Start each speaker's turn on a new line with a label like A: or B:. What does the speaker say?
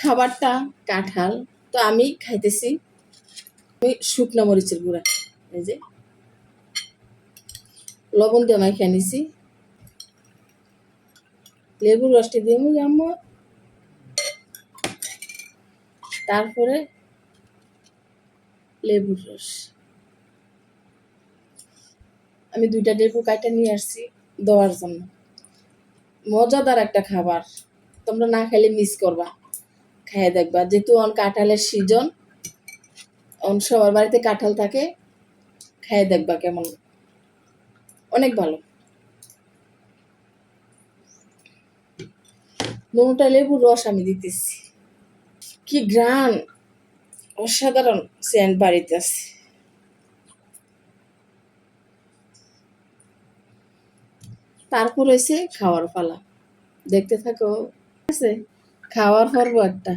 A: খাবারটা কাঁঠাল। তো আমি খাইতেছি ওই শুকনো মরিচের গুঁড়া। এই যে লবণ দিয়ে মাই খেয়ে নিছি। লেবুর রসটি দিয়ে আমি তারপরে লেবুর রস। আমি দুইটা লেবু কাইটা নিয়ে আসছি দেওয়ার জন্য। মজাদার একটা খাবার। তোমরা না খাইলে মিস করবা। খাইয়ে দেখবা, যেহেতু অন কাঁঠালের সিজন অন সবার বাড়িতে কাঁঠাল থাকে খাইয়ে দেখবা কেমন। অনেক ভালো। দুটা লেবুর রস আমি দিতেছি। কি গ্রান অসাধারণ সেন্ট বাড়িতে আছে। তারপর হয়েছে খাওয়ার পালা। দেখতে থাকো। আছে? খাওয়ার পর্ব একটা